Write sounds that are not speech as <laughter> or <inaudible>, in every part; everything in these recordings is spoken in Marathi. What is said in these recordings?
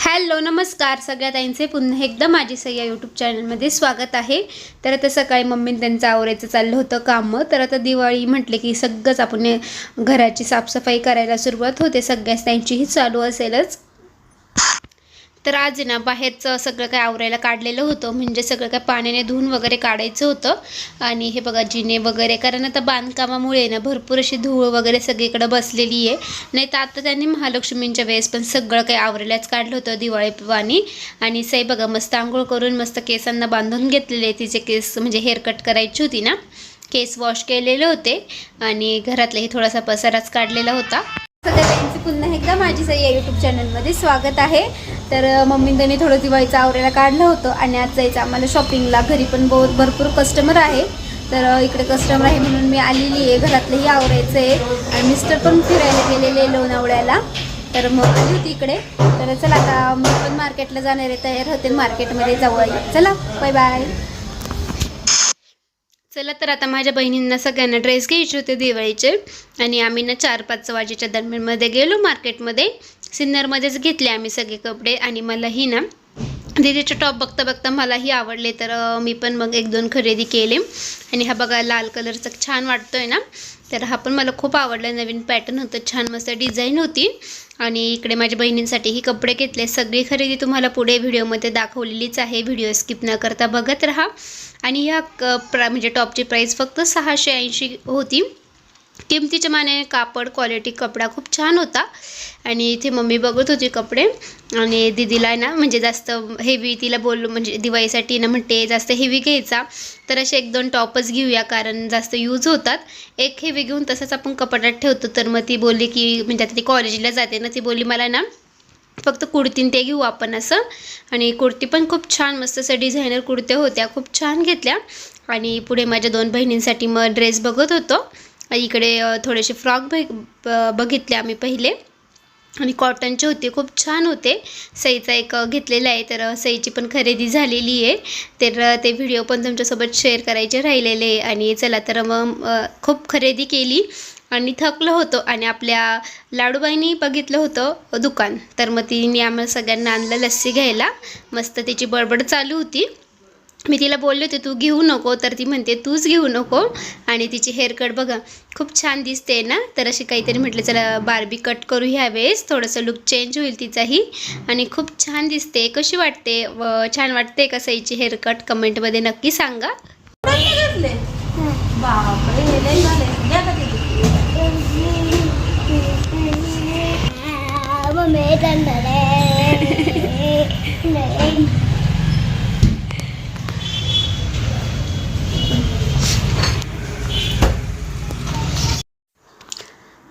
हॅलो नमस्कार. सगळ्या ताईंचे पुन्हा एकदा माझी सय्या यूट्यूब चॅनलमध्ये स्वागत आहे. तर आता सकाळी मम्मीने त्यांचं आवरायचं चाललं होतं कामं. तर आता दिवाळी म्हटले की सगळंच आपण घराची साफसफाई करायला सुरुवात होते. सगळ्याच त्यांचीही चालू असेलच. तर आज आहे ना बाहेरचं सगळं काय आवरायला काढलेलं होतं. म्हणजे सगळं काय पाण्याने धुवून वगैरे काढायचं होतं. आणि हे बघा जिने वगैरे कारण आता बांधकामामुळे ना भरपूर अशी धूळ वगैरे सगळीकडे बसलेली आहे. नाही तर आता त्यांनी महालक्ष्मींच्या वेळेस पण सगळं काही आवरायलाच काढलं होतं दिवाळीवानी आणि सई बघा मस्त आंघोळ करून मस्त केसांना बांधून घेतलेले तिचे केस म्हणजे हेअरकट करायची होती ना. केस वॉश केलेले होते. आणि घरातलाही थोडासा पसाराच काढलेला होता. सगळ्या ताईंचे पुन्हा एकदा माझी सई या यूट्यूब चॅनलमध्ये स्वागत आहे. तर मम्मी त्यांनी थोडं दिवाळीचं आवरायला काढलं होतं आणि आज जायचं आम्हाला शॉपिंगला घरी पण बहुत भरपूर कस्टमर आहे. तर इकडे कस्टमर आहे म्हणून मी आलेली आहे. घरातलंही आवरायचं आहे आणि मिस्टर पण फिरायला गेलेले आहे लोणावळ्याला. तर मग आली होती इकडे. तर चला आता मी पण मार्केटला जाणार आहे तयार होते मार्केटमध्ये जाऊ चला बाय बाय चला तर आता माझ्या बहिणींना सगळ्यांना ड्रेस घ्यायचे होते दिवाळीचे. आणि आम्ही ना चार पाच वाजेच्या दरम्यानमध्ये गेलो मार्केटमध्ये. सिन्नरमध्येच घेतले आम्ही सगळे कपडे. आणि मलाही ना दिदीचे टॉप बघता बघता मलाही आवडले. तर मी पण मग एक दोन खरेदी केले. आणि हा बघा लाल कलरचा छान वाटतोय ना. तर हा पण मला खूप आवडला. नवीन पॅटर्न होतं. छान मस्त डिझाईन होती. आणि इकडे माझ्या बहिणींसाठीही कपडे घेतले. सगळी खरेदी तुम्हाला पुढे व्हिडिओमध्ये दाखवलेलीच आहे. व्हिडिओ स्किप न करता बघत राहा. आणि ह्या क प्रा म्हणजे टॉपची प्राईस फक्त सहाशे ऐंशी होती. किमतीच्या माने कापड क्वालिटी कपडा खूप छान होता. आणि इथे मम्मी बघत होती कपडे. आणि दिदीला ना म्हणजे जास्त हेवी तिला बोललो म्हणजे दिवाळीसाठी ना म्हणते जास्त हेवी घ्यायचा. तर असे एक दोन टॉपच घेऊया कारण जास्त यूज होतात. एक हेवी घेऊन तसंच आपण कपाटात ठेवतो. तर मग ती बोलली की म्हणजे आता ती कॉलेजला जाते ना ती बोलली मला ना फक्त कुर्तीन ते घेऊ आपण असं. आणि कुर्ती पण खूप छान मस्त असं डिझायनर कुर्त्या होत्या खूप छान घेतल्या. आणि पुढे माझ्या दोन बहिणींसाठी मग ड्रेस बघत होतो. इकडे थोडेसे फ्रॉक बघ ब- बघितले आम्ही पहिले. आणि कॉटनचे होते खूप छान होते. सईचा एक घेतलेला आहे तर सईची पण खरेदी झालेली आहे. तर ते व्हिडिओ पण तुमच्यासोबत शेअर करायचे राहिलेले आणि चला तर मग खूप खरेदी केली आणि थकलं होतो. आणि आपल्या लाडूबाईंनी बघितलं होतं दुकान. तर मग तिने आम्हाला सगळ्यांना आणलं लस्सी घ्यायला. मस्त त्याची बडबड चालू होती. मी तिला बोलले होते तू घेऊ नको. तर ती म्हणते तूच घेऊ नको. आणि तिची हेअरकट बघा खूप छान दिसते ना? तर अशी काहीतरी म्हटलं चला बार्बी कट करू ह्या वेळेस. थोडंसं लुक चेंज होईल तिचाही. आणि खूप छान दिसते. कशी वाटते? व छान वाटते का सईची हेअरकट कमेंटमध्ये नक्की सांगा. <laughs>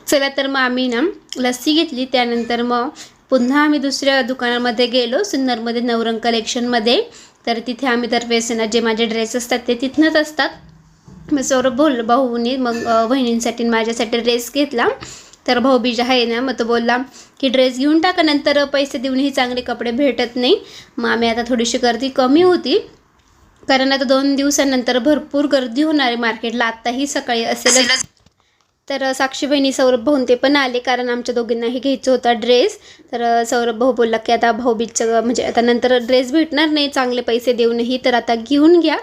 चला तर मग आम्ही ना लस्सी घेतली त्यानंतर मग पुन्हा आम्ही दुसऱ्या दुकानामध्ये गेलो सुन्नरमध्ये नवरंग कलेक्शनमध्ये. तर तिथे आम्ही दरवेळेस ना जे माझे ड्रेस असतात ते तिथनंच असतात. मग सौरभ बोल भाऊनी मग बहिणींसाठी माझ्यासाठी ड्रेस घेतला. तर भाऊबीज आहे ना मग तो बोलला की ड्रेस घेऊन टाका नंतर पैसे देऊनही चांगले कपडे भेटत नाही. मग आम्ही आता थोडीशी गर्दी कमी होती. कारण आता दोन दिवसानंतर भरपूर गर्दी होणार आहे मार्केटला आत्ताही सकाळी असेलच. तर साक्षी बहिणी सौरभ भाऊन ते पण आले कारण आमच्या दोघींनाही घ्यायचं होता ड्रेस. तर सौरभ भाऊ बोलला की आता भाऊबीजचं म्हणजे आता नंतर ड्रेस भेटणार नाही चांगले पैसे देऊनही तर आता घेऊन घ्या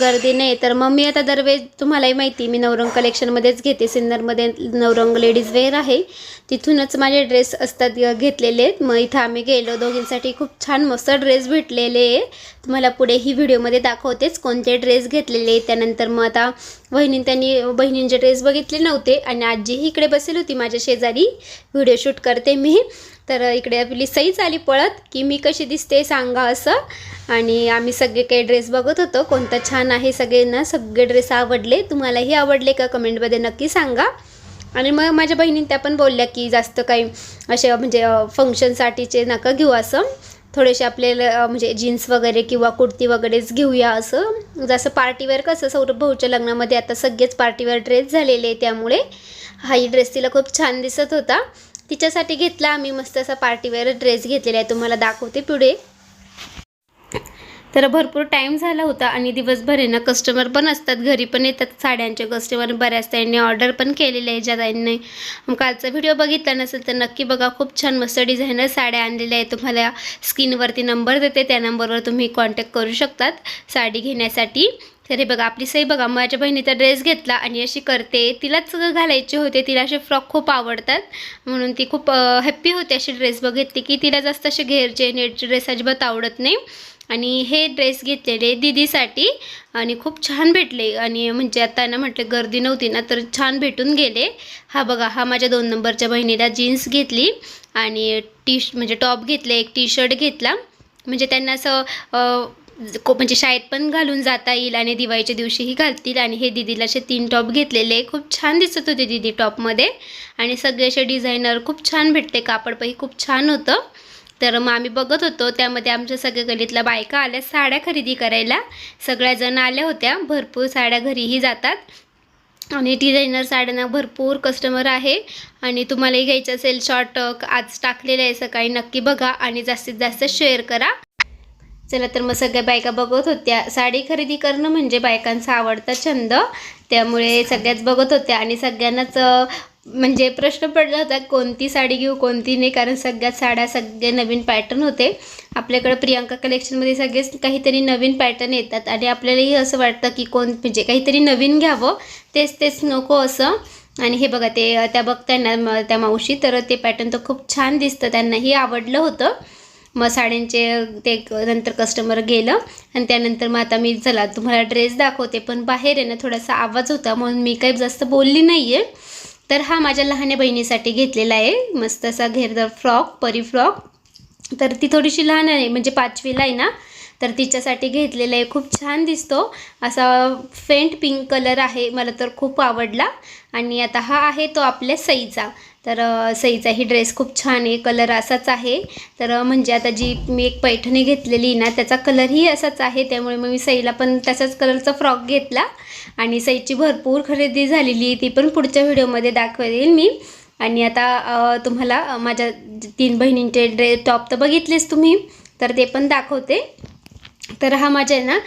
गर्दी नाही. तर मग मी आता दरवेळेस तुम्हालाही माहिती मी नवरंग कलेक्शनमध्येच घेते. सिन्नरमध्ये नवरंग लेडीज वेअर आहे. तिथूनच माझे ड्रेस असतात घेतलेले आहेत. मग इथं आम्ही गेलो. दोघींसाठी खूप छान मस्त ड्रेस भेटलेले आहे तुम्हाला पुढे ही व्हिडिओमध्ये दाखवतेच कोणते ड्रेस घेतलेले त्यानंतर मग आता बहिणीं त्यांनी बहिणींचे ड्रेस बघितले नव्हते आणि आजीही इकडे बसेल होती माझ्या शेजारी. व्हिडिओ शूट करते मी. तर इकडे आपली सईच आली पळत की मी कशी दिसते सांगा असं. आणि आम्ही सगळे काही ड्रेस बघत होतो. कोणता छान आहे सगळ्यांना सगळे ड्रेस आवडले. तुम्हालाही आवडले का कमेंटमध्ये नक्की सांगा. आणि मग माझ्या बहिणीं त्या पण बोलल्या की जास्त काही असे म्हणजे फंक्शनसाठीचे नका घेऊ असं. थोडेसे आपल्याला म्हणजे जीन्स वगैरे किंवा कुर्ती वगैरेच घेऊया असं. म्हणजे जसं पार्टीवेअर कसं सौरभ भाऊच्या लग्नामध्ये आता सगळेच पार्टीवेअर ड्रेस झालेले आहे त्यामुळे. हाही ड्रेस तिला खूप छान दिसत होता. तिच्यासाठी घेतला आम्ही मस्त असा पार्टीवेअर ड्रेस घेतलेला आहे. तुम्हाला दाखवते पुढे. तर भरपूर टाईम झाला होता आणि दिवसभर आहे ना कस्टमर पण असतात घरी पण येतात साड्यांचे कस्टमर बऱ्याच त्यांनी ऑर्डर पण केलेले आहे ज्या त्यांनी कालचा व्हिडिओ बघितला नसेल तर नक्की बघा खूप छान मस्त डिझायनर साड्या आणलेल्या आहेत. तुम्हाला स्क्रीनवरती नंबर देते त्या नंबरवर तुम्ही कॉन्टॅक्ट करू शकतात साडी घेण्यासाठी. तर हे बघा आपली सई बघा माझ्या बहिणीचा ड्रेस घेतला आणि अशी करते. तिलाच घालायचे होते तिला असे फ्रॉक खूप आवडतात. म्हणून ती खूप हॅप्पी होते अशी ड्रेस बघितली की तिला जास्त असे घेरचे नेटचे ड्रेस अजिबात आवडत नाही. आणि हे ड्रेस घेतलेले दिदीसाठी आणि खूप छान भेटले. आणि म्हणजे आता ना म्हटलं गर्दी नव्हती ना तर छान भेटून गेले. हा बघा हा माझ्या दोन नंबरच्या बहिणीला जीन्स घेतली आणि टी म्हणजे टॉप घेतले एक टी शर्ट घेतला. म्हणजे त्यांना असं को म्हणजे शाळेत पण घालून जाता येईल आणि दिवाळीच्या दिवशीही घालतील. आणि हे दिदीला असे तीन टॉप घेतलेले. खूप छान दिसत होते दिदी टॉपमध्ये आणि सगळे असे डिझायनर खूप छान भेटते. कापडपही खूप छान होतं. तर मग आम्ही बघत होतो त्यामध्ये आमच्या सगळ्या गलीतल्या बायका आल्या साड्या खरेदी करायला. सगळ्याजण आल्या होत्या भरपूर साड्या घरीही जातात. आणि डिझायनर साड्यांना भरपूर कस्टमर आहे. आणि तुम्हालाही घ्यायचं असेल शॉर्ट आज टाकलेलं आहे सकाळी नक्की बघा आणि जास्तीत जास्त शेअर करा. चला तर मग सगळ्या बायका बघत होत्या. साडी खरेदी करणं म्हणजे बायकांचा आवडता छंद. त्यामुळे सगळ्याच बघत होत्या आणि सगळ्यांनाच म्हणजे प्रश्न पडला होता कोणती साडी घेऊ कोणती नाही? कारण सगळ्यात साड्या सगळे नवीन पॅटर्न होते. आपल्याकडं प्रियांका कलेक्शनमध्ये सगळेच काहीतरी नवीन पॅटर्न येतात आणि आपल्यालाही असं वाटतं की कोण म्हणजे काहीतरी नवीन घ्यावं. तेच तेच नको असं. आणि हे बघा ते त्या बघताना त्या मावशी तर ते पॅटर्न तर खूप छान दिसतं. त्यांनाही आवडलं होतं. मग साड्यांचे ते क- नंतर कस्टमर गेलं. आणि त्यानंतर मग आता मी चला तुम्हाला ड्रेस दाखवते. पण बाहेर आहे ना थोडासा आवाज होता. म्हणून मी काही जास्त बोलली नाही आहे तर हा माझ्या लहान बहिणीसाठी घेतलेला आहे. मस्त असा घेरदार फ्रॉक परी फ्रॉक. तर ती थोडीशी लहान आहे म्हणजे पाचवीला आहे ना. तर तिच्यासाठी घेतलेला आहे. खूप छान दिसतो. असा फेंट पिंक कलर आहे. मला तर खूप आवडला. आणि आता हा आहे तो आपल्या सईचा. तर सईचा ही ड्रेस खूप छान आहे. कलर असाच आहे. तर म्हणजे आता जी मी एक पैठणी घेतलेली ना त्याचा कलरही असाच आहे. त्यामुळे मग मी सईला पण तसाच कलरचा फ्रॉक घेतला. आणि सईची भरपूर खरेदी झालेली ती पण पुढच्या व्हिडिओमध्ये दाखवेल मी. आणि आता तुम्हाला माझ्या तीन बहिणींचे ड्रे टॉप तर बघितलेच तुम्ही. तर ते पण दाखवते. तर हा माझ्या ना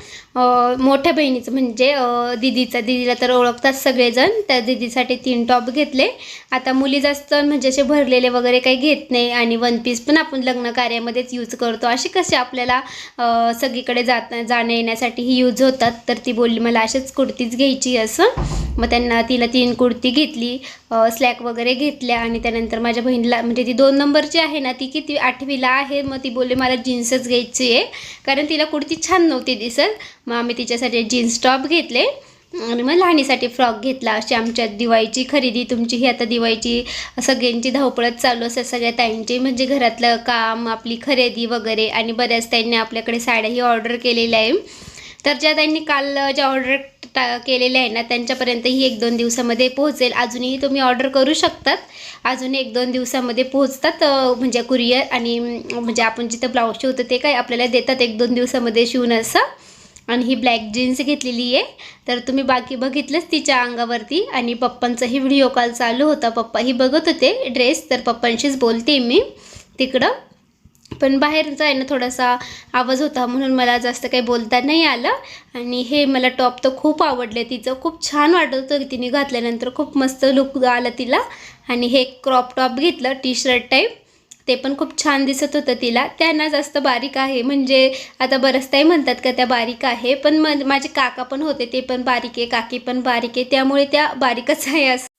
मोठ्या बहिणीचं म्हणजे दिदीचा. दिदीला तर ओळखतात सगळेजण. त्या दिदीसाठी तीन टॉप घेतले. आता मुली जास्त म्हणजे असे भरलेले वगैरे काही घेत नाही. आणि वन पीस पण आपण लग्न कार्यामध्येच यूज करतो. असे कसे आपल्याला सगळीकडे जात जाणं येण्यासाठीही यूज होतात. तर ती बोलली मला असेच कुर्तीच घ्यायची असं. मग त्यांना तिला तीन कुर्ती घेतली स्लॅक वगैरे घेतल्या आणि त्यानंतर माझ्या बहिणीला म्हणजे ती दोन नंबरची आहे ना ती किती आठवीला आहे मग ती बोलली मला जीन्सच घ्यायची आहे. कारण तिला कुर्ती छान नव्हती दिसत. मग आम्ही तिच्यासाठी जीन्स टॉप घेतले आणि मग लहानीसाठी फ्रॉक घेतला. अशी आमच्या दिवाळीची खरेदी तुमची ही आता दिवाळीची सगळ्यांची धावपळत चालू असते सगळ्या ताईंची म्हणजे घरातलं काम आपली खरेदी वगैरे आणि बऱ्याच ताईंनी आपल्याकडे साड्याही ऑर्डर केलेल्या आहे तर ज्या त्यांनी काल ज्या ऑर्डर टा केलेल्या आहे ना त्यांच्यापर्यंतही एक दोन दिवसामध्ये पोहोचेल. अजूनही तुम्ही ऑर्डर करू शकतात. अजून एक दोन दिवसामध्ये पोहोचतात म्हणजे कुरिअर आणि म्हणजे आपण जिथं ब्लाऊज शिवतो ते काय आपल्याला देतात एक दोन दिवसामध्ये शिवून असं. आणि ही ब्लॅक जीन्स घेतलेली आहे. तर तुम्ही बाकी बघितलंच तिच्या अंगावरती. आणि पप्पांचाही व्हिडिओ कॉल चालू होता. पप्पाही बघत होते ड्रेस तर पप्पांशीच बोलते मी तिकडं. पण बाहेरचा आहे ना थोडासा आवाज होता म्हणून मला जास्त काही बोलता नाही आलं. आणि हे मला टॉप तर खूप आवडले तिचं खूप छान वाटत होतं तिने घातल्यानंतर खूप मस्त लुक आला तिला. आणि हे क्रॉप टॉप घेतलं टी शर्ट टाईप ते पण खूप छान दिसत होतं तिला. त्यांना जास्त बारीक आहे म्हणजे आता बरंच ताई म्हणतात का त्या बारीक आहे पण म माझे काका पण होते ते पण बारीक आहे काकी पण बारीक आहे त्यामुळे त्या बारीकच आहे असं.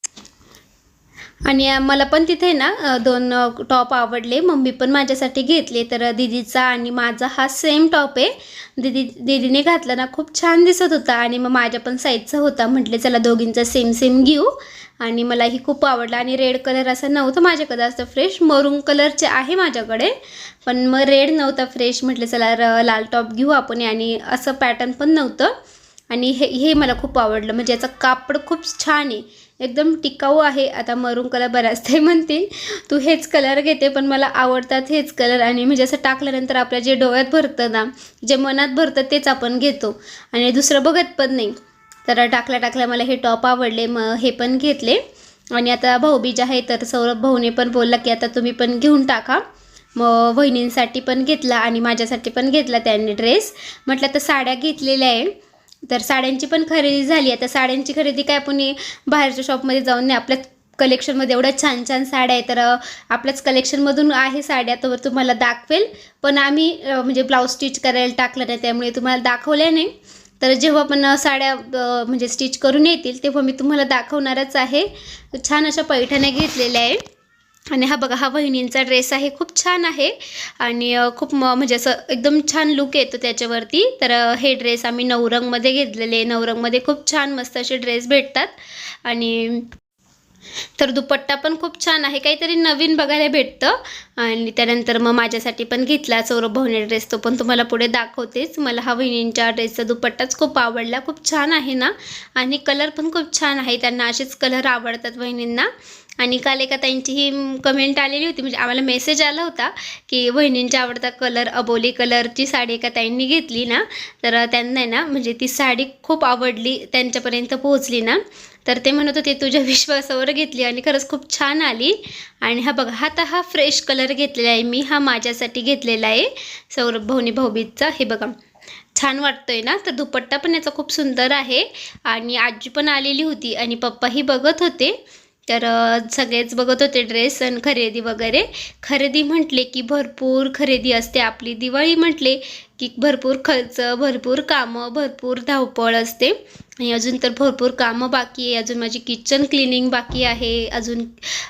आणि मला पण तिथे ना दोन टॉप आवडले. मम्मी पण माझ्यासाठी घेतले. तर दिदीचा दीदीचा आणि माझा हा सेम टॉप आहे. दीदी दीदीने घातला ना खूप छान दिसत होता. आणि मग माझ्या पण साईजचा होता. म्हटले चला दोघींचा सेम सेम घेऊ. आणि मलाही खूप आवडला. आणि रेड कलर असा नव्हता माझ्याकडे. असं फ्रेश मरून कलरचे आहे माझ्याकडे. पण मग रेड नव्हता फ्रेश म्हटलं चला र लाल टॉप घेऊ आपण. आणि असं पॅटर्न पण नव्हतं. आणि हे हे मला खूप आवडलं. म्हणजे याचं कापड खूप छान आहे. एकदम टिकाऊ आहे. आता मरून कलर बऱ्याच ते म्हणतील तू हेच कलर घेते पण मला आवडतात हेच कलर. आणि म्हणजे असं टाकल्यानंतर आपल्या जे डोळ्यात भरतं ना जे मनात भरतं तेच आपण घेतो. आणि दुसरं बघत पण नाही. तर टाकल्या टाकल्या मला हे टॉप आवडले मग हे पण घेतले. आणि आता भाऊबीज आहे तर सौरभ भाऊने पण बोलला की आता तुम्ही पण घेऊन टाका. मग वहिनींसाठी पण घेतला आणि माझ्यासाठी पण घेतला त्यांनी ड्रेस. म्हटलं तर साड्या घेतलेल्या आहे. तर साड्यांची पण खरेदी झाली. आता साड्यांची खरेदी काय आपण बाहेरच्या शॉपमध्ये जाऊन नाही आपल्याच कलेक्शनमध्ये एवढ्या छान छान साड्या आहे तर आपल्याच कलेक्शनमधून आहे साड्या तर तुम्हाला दाखवेल. पण आम्ही म्हणजे ब्लाऊज स्टिच करायला टाकलं नाही त्यामुळे तुम्हाला दाखवल्या नाही. तर जेव्हा पण साड्या म्हणजे स्टिच करून येतील तेव्हा मी तुम्हाला दाखवणारच आहे. छान अशा पैठण्या घेतलेल्या आहे आणि हा बघा हा वहिनींचा ड्रेस आहे खूप छान आहे. आणि खूप म म्हणजे असं एकदम छान लुक येतो त्याच्यावरती. तर हे ड्रेस आम्ही नवरंगमध्ये घेतलेले नवरंगमध्ये खूप छान मस्त असे ड्रेस भेटतात. आणि तर दुपट्टा पण खूप छान आहे. काहीतरी नवीन बघायला भेटतं. आणि त्यानंतर मग माझ्यासाठी पण घेतला सौरभ भवने ड्रेस तो पण तुम्हाला पुढे दाखवतेच. मला हा वहिनींच्या ड्रेसचा दुपट्टाच खूप आवडला. खूप छान आहे ना. आणि कलर पण खूप छान आहे. त्यांना असेच कलर आवडतात वहिनींना. आणि काल एका ताईंची ही कमेंट आलेली होती. म्हणजे आम्हाला मेसेज आला होता की बहिणींचा आवडता कलर अबोली कलरची साडी एका ताईंनी घेतली ना तर त्यांना आहे ना म्हणजे ती साडी खूप आवडली त्यांच्यापर्यंत पोहोचली ना. तर ते म्हणत होते तुझ्या विश्वासावर घेतली आणि खरंच खूप छान आली. आणि हा बघा हा तर हा फ्रेश कलर घेतलेला आहे. मी हा माझ्यासाठी घेतलेला आहे. सौरभ भाऊनी भाऊबीजचा. हे बघा छान वाटतोय ना? तर दुपट्टा पण याचा खूप सुंदर आहे. आणि आजी पण आलेली होती आणि पप्पाही बघत होते. तर सगळेच बघत होते ड्रेस आणि खरेदी वगैरे. खरेदी म्हटले की भरपूर खरेदी असते. आपली दिवाळी म्हटले की भरपूर खर्च भरपूर कामं भरपूर धावपळ असते. आणि अजून तर भरपूर कामं बाकी आहे. अजून माझी किचन क्लिनिंग बाकी आहे. अजून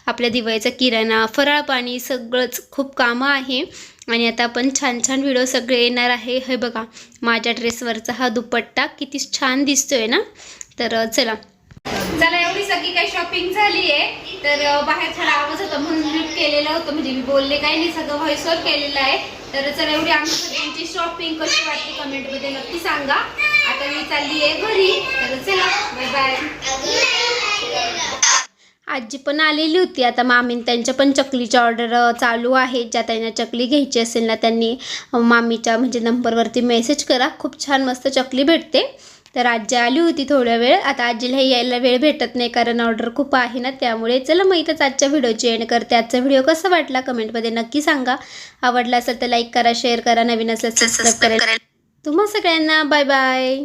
आपल्या दिवाळीचा किराणा फराळ पाणी सगळंच खूप कामं आहे. आणि आता आपण छान छान व्हिडिओ सगळे येणार आहे. हे बघा माझ्या ड्रेसवरचा हा दुपट्टा किती छान दिसतोय ना? तर चला. चला एवढी काही शॉपिंग झाली आहे तर बाहेर थोडा आवाज होता. म्हणून म्यूट केलेलं होतं. म्हणजे मी बोलले काही नाही सगळं व्हॉइसवर केलेलं आहे. तर चला एवढी आमची तुमची शॉपिंग कशी वाटली कमेंटमध्ये नक्की सांगा. आता मी चालली आहे घरी. तर चला बाय बाय आजी पण आलेली होती. आता मामीन त्यांच्या पण चकलीच्या ऑर्डर चालू आहे. ज्या त्यांना चकली घ्यायची असेल ना त्यांनी मामीच्या म्हणजे नंबरवरती मेसेज करा. खूप छान मस्त चकली भेटते. तर आजी आली होती थोड्या वेळ. आता आजीला हे यायला वेळ भेटत नाही कारण ऑर्डर खूप आहे ना त्यामुळे चला मग इथंच आजच्या व्हिडिओची एंड करते. आजचा व्हिडिओ कसा वाटला कमेंटमध्ये नक्की सांगा. आवडला असेल तर लाईक करा शेअर करा. नवीन असेल सबस्क्राईब करा. तुम्हा सगळ्यांना बाय बाय